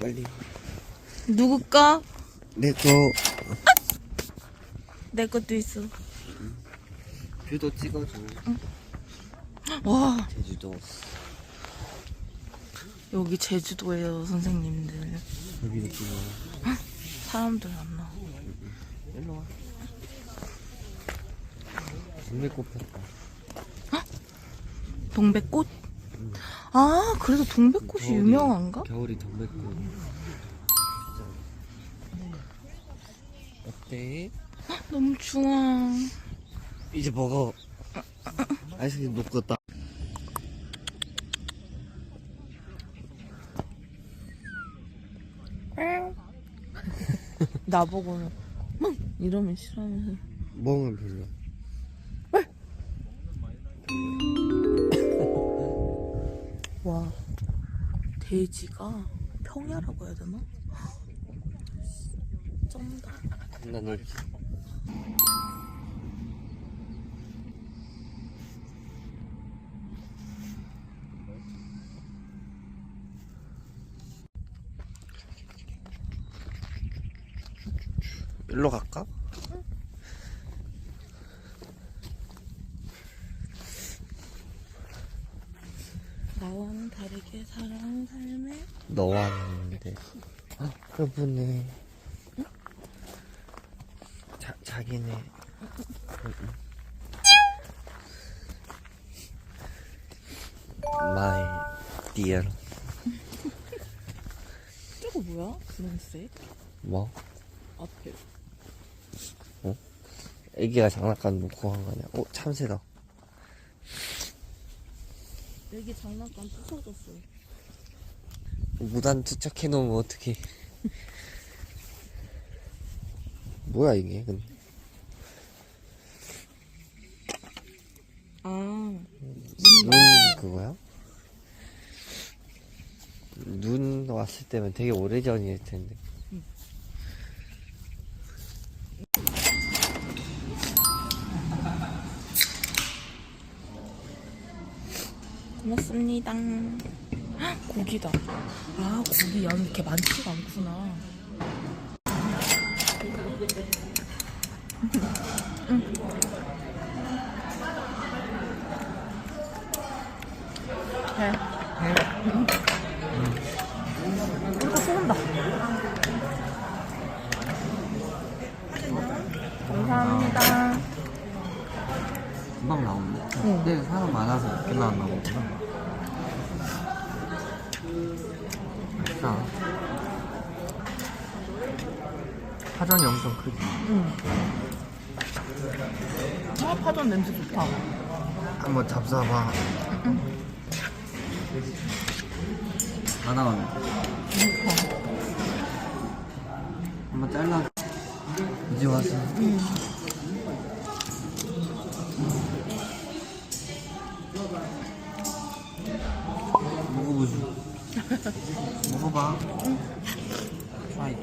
빨리. 누구 거? 내 거. 내 것도 있어. 뷰도 찍어줘. 와, 제주도. 여기 제주도예요, 선생님들. 여기도 찍어. 사람들 안 나와. 일로 와. 동백꽃 폈다. 동백꽃? 아, 그래서 동백꽃이 겨울이- 유명한가? 겨울이 동백꽃. 어때? 너무 좋아. 이제 먹어. 아이스크림 녹았다. 나보고는 멍! 이러면 싫어하면서. 멍은 별로. 와, 돼지가 평야라고 해야 되나? 쩐다. 겁나 넓지. 일로 갈까? 다르게 살아온 삶에 너와 있는데. 아, 그분네. 자, 자기네. 마이 디어. 저거 뭐야? 분홍색? 뭐? 앞에. 애기가 장난감 놓고 간 거냐? 어, 참새다. 여기 장난감 부서졌어. 무단 투척해 놓으면 어떡해. 뭐야, 이게, 근데. 아, 눈 그거야? 눈 왔을 때면 되게 오래전일 텐데. 고맙습니다. 헉, 고기다. 아, 고기 양이 이렇게 많지가 않구나. 이거. 감사합니다. 금방 나오네. 응. 근데 사람 많아서 늦게 나왔나 보구나. 맛있다. 파전이 엄청 크지. 응. 아, 파전 냄새 좋다. 한번 잡숴봐. 다 나왔네. 한번 잘라. 이제 와서. 먹어보지. 먹어봐. 트라이.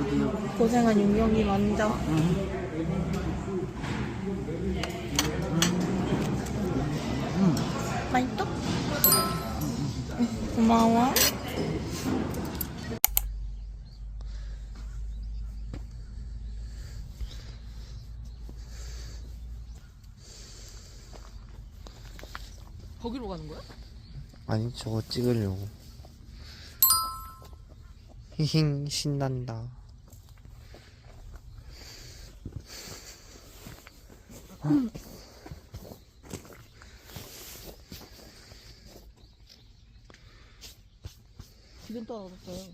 어디요? 고생한 윤경이 먼저. 맛있어? 응, 고마워. 거기로 가는 거야? 아니 저거 찍으려고 히힝 신난다 기름 떨어졌어요.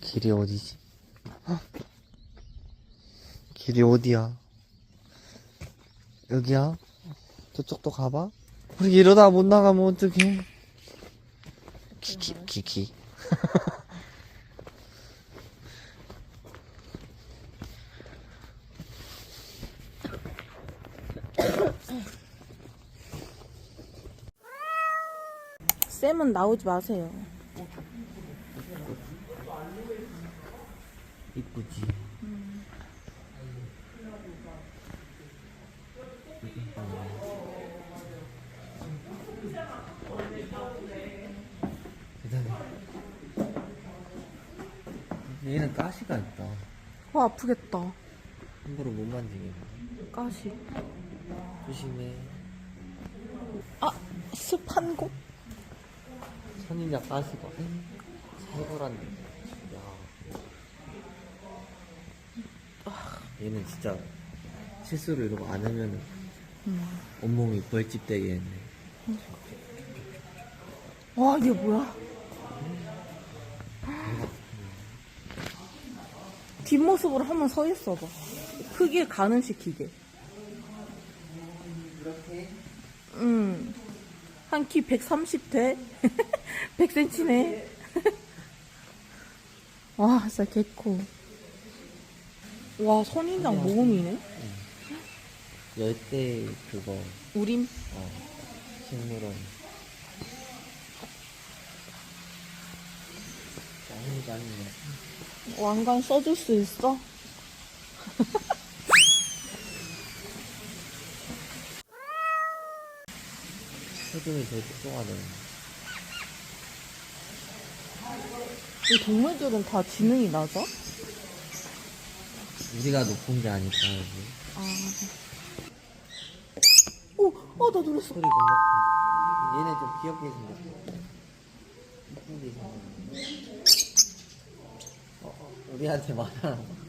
길이 어디지? 헉! 길이 어디야? 여기야? 저쪽도 가봐? 우리 이러다 못 나가면 어떡해 키키 키키 쌤은 나오지 마세요. 이쁘지? 음. 얘는 가시가 있다. 와, 아프겠다. 함부로 못 만지게. 가시. 조심해. 아, 습한 곳? 선인장 가시가. 살벌한데. 야. 얘는 진짜 실수로 이러고 안 하면 음. 온몸이 벌집 되게 했네. 와, 이게 뭐야? 뒷모습으로 한번 서 있어봐. 크게 가늠시키게. 응. 한 키 130 돼? 100cm네. 와, 진짜 개코. 와, 선인장 모음이네? 열대 그거, 우림? 어, 식물원. 짱이 짱이네. 왕관 써줄 수 있어? 세금이 제일 똑똑하네. 이 동물들은 다 지능이 낮아? 우리가 높은 게 아닐까, 여기. 아. 오, 어, 나 놀랐어. 소리 공략. 얘네 좀 귀엽게 생겼어. 이쁘게 생겼어. 어, 어, 우리한테 말하는 거.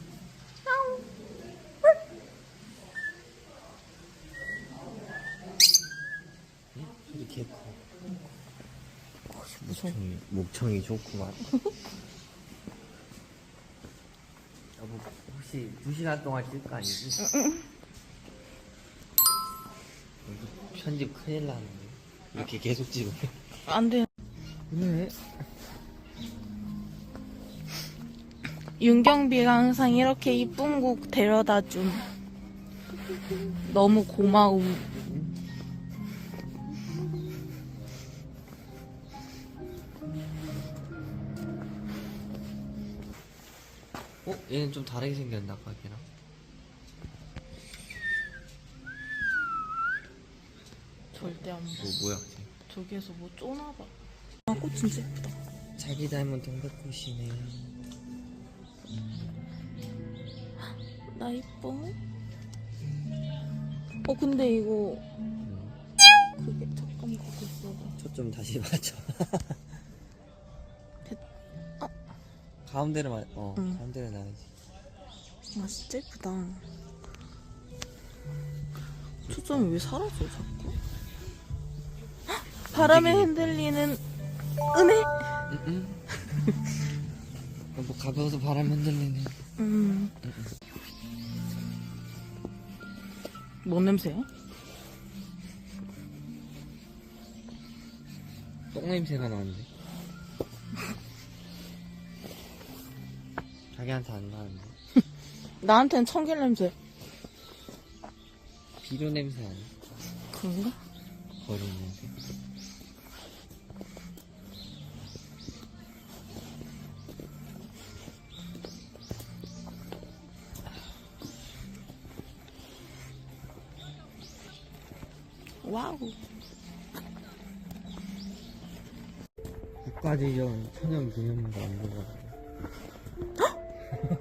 예? 소리 개 커. 무서워. 목청이, 목청이 좋구만. 여보, 혹시 두 시간 동안 찍을 거 아니지? 여기 편집 큰일 나는데. 이렇게 계속 찍으면. 안 돼. 그 윤경비가 항상 이렇게 이쁜 곡 데려다 줌. 너무 고마움. 어? 얘는 좀 다르게 생겼나, 아까랑 절대 안 봐. 뭐, 뭐야, 쟤? 저기에서 뭐 쪼나봐. 아, 꽃 진짜 예쁘다. 자기 닮은 동백꽃이네. 나 이뻐? 어, 근데 이거, 그게, 잠깐 거기 있어봐. 초점 다시 맞춰. 됐- 어? 가운데를 맞, 어, 응. 가운데를 놔야지. 아, 진짜 예쁘다. 초점이 왜 사라져, 자꾸? 헉! 바람에 흔들리는 은혜? 응, 응. 뭐 가벼워서 바람 흔들리네. 음. 뭔 냄새야? 똥 냄새가 나는데. 자기한테 안 나는데. 나한테는 청결 냄새. 비료 냄새 아니야? 그런가? 거리 냄새. 와우. 국가지정 천연 기념물 만들어.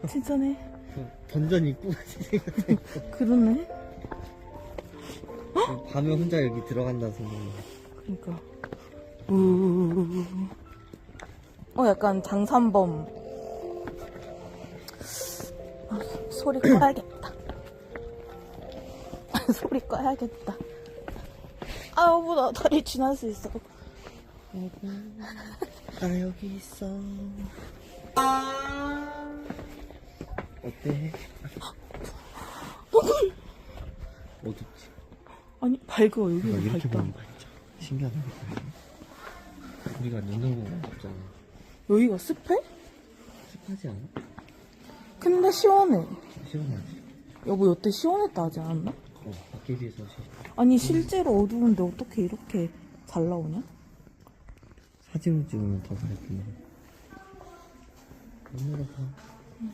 진짜네. 던전 생겼어. 그러네. 밤에 혼자 여기 들어간다 생각나. 그니까. 우. 어, 약간 장산범. 아, 소리 꺼야겠다. 소리 꺼야겠다. 아, 여보, 나 다리 지날 수 있어. 나 여기 있어. 어때? 어둡지? 아니, 밝아. 나 여기가 이렇게 밝다. 보면 밝죠. 신기하다. 우리가 보고 없잖아. 여기가 습해? 습하지 않아? 근데 시원해. 시원하지? 여보, 여태 시원했다 하지 않았나? 어, 비해서 시 아니, 실제로 어두운데 어떻게 이렇게 잘 나오냐? 사진을 찍으면 더 밝네. 눈으로 봐.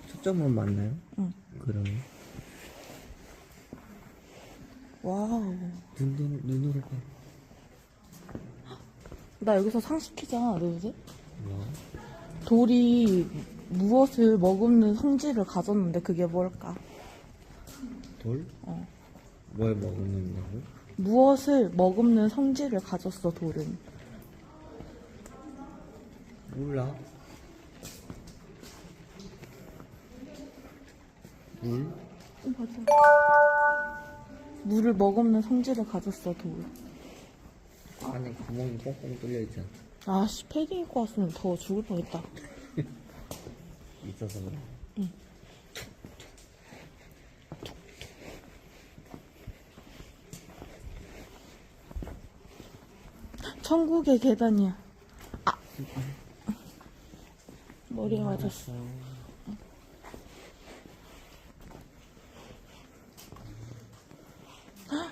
초점은 맞나요? 응. 그러면 와우. 눈으로, 눈으로 봐. 나 여기서 상식 퀴즈 하나 내도 돼? 뭐야? 돌이 무엇을 머금는 성질을 가졌는데 그게 뭘까? 돌? 어. 뭘 먹는다고? 무엇을 머금는 성질을 가졌어 돌은 몰라. 물? 어, 맞아 물을 머금는 성질을 가졌어 돌 안에 구멍이 뻥뻥 뚫려 있잖아. 아씨 패딩 입고 왔으면 더워 죽을 뻔했다 있어서 그래. 천국의 계단이야. 아. 머리에 맞았어.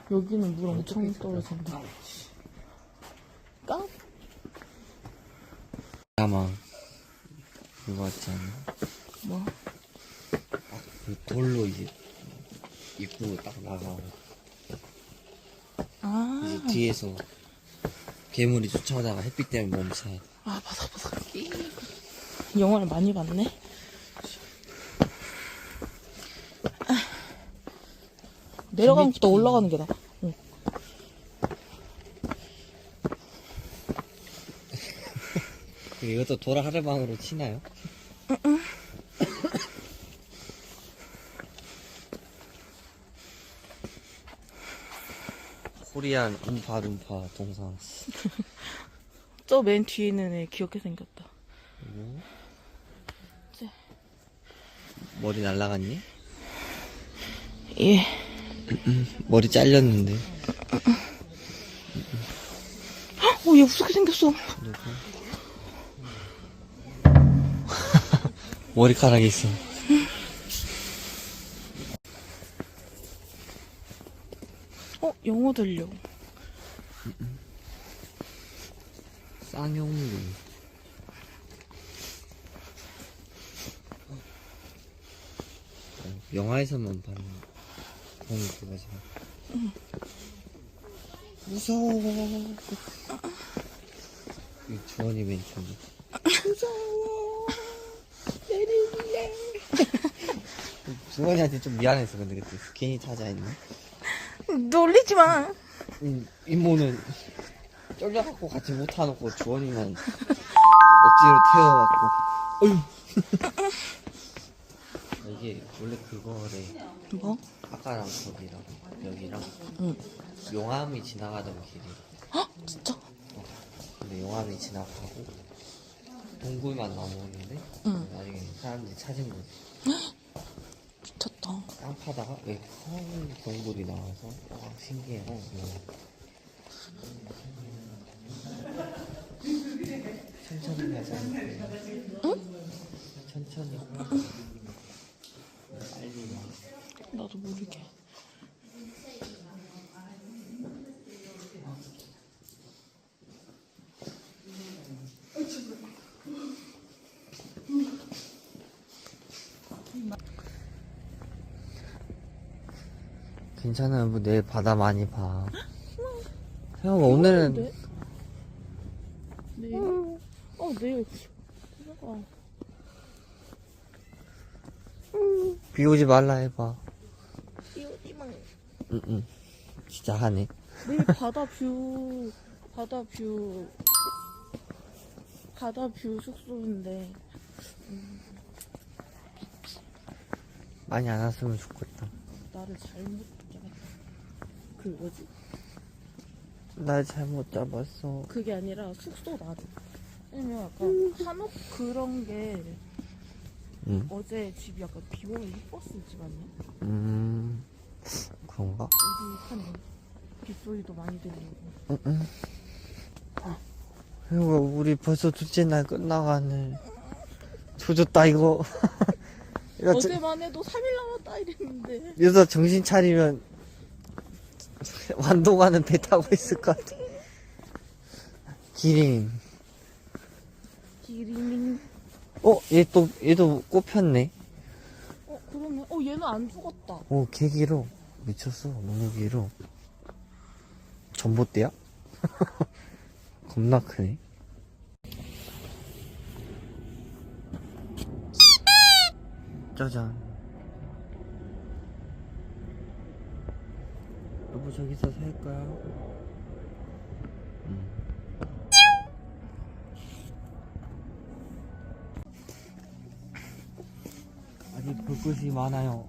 여기는 물 엄청 떨어진다. 까? 아마 그거 같지 않나? 뭐? 그 돌로 이제 입구로 딱 나가고. 아, 이제 뒤에서 괴물이 쫓아오다가 햇빛 때문에 멈춰야 돼. 아 바삭바삭 영화를 많이 봤네 아. 내려가는 것보다 올라가는 게 나아 응. 그 이것도 돌아 하르방으로 치나요? 코리안 음파룸파 동상 저 맨 뒤에 있는 애 귀엽게 생겼다 그리고 네. 머리 날라갔니? 예 머리 잘렸는데 어, 얘 무섭게 생겼어. 머리카락이 있어 어, 영어 들려. 쌍용루 어, 영화에서만 봤는 그런 그거지 무서워. 이 주원이 맨 처음에. 무서워. 내릴래 주원이한테 좀 미안해서 근데 그때. 괜히 타자했네 놀리지 마. 음, 이모는 쫄려갖고 같이 못 타놓고 주원이만 억지로 태워갖고 어휴 이게 원래 그거래 뭐? 아까랑 거기랑 여기랑 응. 용암이 지나가던 길이 헉, 진짜? 근데 용암이 지나가고 동굴만 남았는데 응. 나중에 사람들이 찾은 거지. 땅 파다가 왜큰 동굴이 나와서 와 신기해요 천천히 가자 응? 천천히 빨리 와 나도 모르게. 괜찮아요 뭐 내일 바다 많이 봐 형 오늘은 네? 내일. 어, 내일. 어, 비 오지 말라 해봐 이오지만. 응응 진짜 하네 내일 바다 뷰, 바다 뷰, 바다 뷰 숙소인데. 많이 안 왔으면 좋겠다 나를 잘못. 그 뭐지? 날 잘못 잡았어 그게 아니라 숙소 나도. 왜냐면 약간 한옥 그런 게 응 어제 집이 약간 비워서 이뻤을 집 아니야? 음 그런가? 우직하네. 빗소리도 많이 들리고. 응 응 이거 우리 벌써 둘째 날 끝나가네 조졌다 이거 이거 저- 어제만 해도 3일 남았다 이랬는데. 여기서 정신 차리면 완도가는 배 타고 있을 것 같아 기린 기린이. 어? 얘 또 얘도 꽃폈네 어, 그러네. 어, 얘는 안 죽었다. 오, 개 길어. 미쳤어. 너무 길어. 전봇대야? 겁나 크네. 짜잔. 여보 저기서 살까요? 음. 아직 볼 곳이 많아요.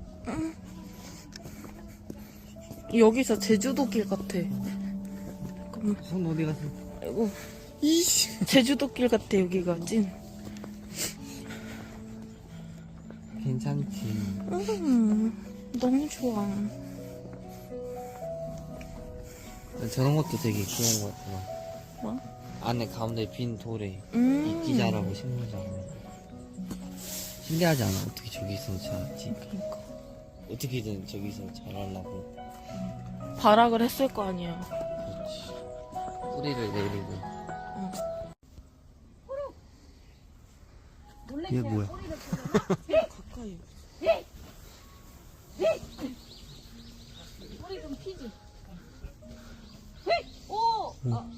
여기서 제주도 길 같아. 잠깐만. 손 어디 갔어? 아이고. 제주도 길 같아, 여기가. 찐. 괜찮지. 음, 너무 좋아. 저런 것도 되게 귀여운 것 같아. 뭐? 안에 가운데 빈 돌에 음. 이끼자라고 신문자고. 신기하지 않아? 어떻게 저기서 자랐지? 그러니까. 어떻게든 저기서 자라려고. 발악을 했을 거 아니야. 그렇지. 뿌리를 내리고. 얘 뭐야?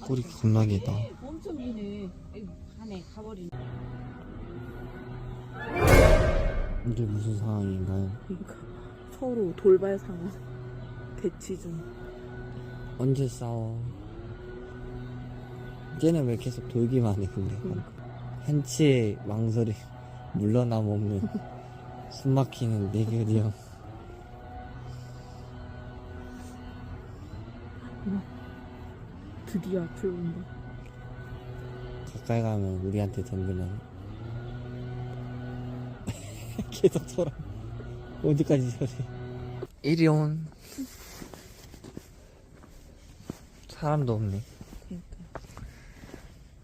꼬리 겁나 길다. 엄청 기네. 가네, 가버리네. 이게 무슨 상황인가요? 그러니까. 서로 돌발 상황. 대치 중. 언제 싸워? 쟤는 왜 계속 돌기만 해, 근데. 한치의 망설이 물러나 먹는 숨막히는 대결이 형. 드디어 앞을 본다. 가까이 가면 우리한테 덤비면 계속 돌아. 어디까지 저래 이리 온. 사람도 없네.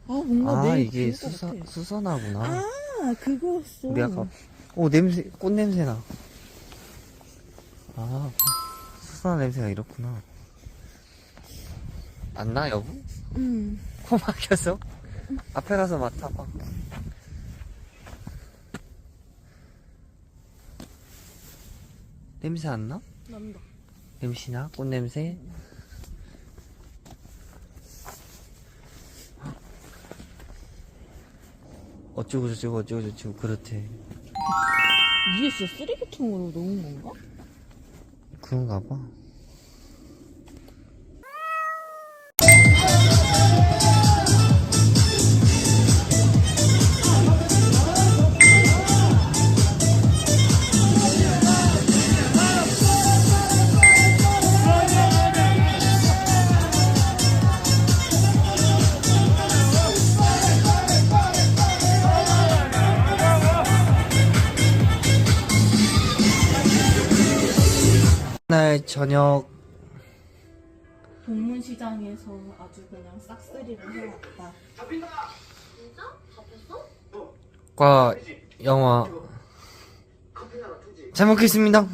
아, 뭔가 아 내일 이게 그거 수서, 같아. 수선화구나. 아, 그거였어. 우리 아까 오 냄새 꽃 냄새나. 아 수선화 냄새가 이렇구나 안 나 여보? 응. 코 막혔어? 앞에 가서 맡아봐. 냄새 안 나? 난다. 냄새 나? 꽃 냄새? 어쩌고 저쩌고 어쩌고 저쩌고 그렇대. 이게 진짜 쓰레기통으로 놓은 건가? 그런가 봐. 저녁 동문시장에서 아주 그냥 싹쓸이를 해왔다. 과 영화 잘 먹겠습니다.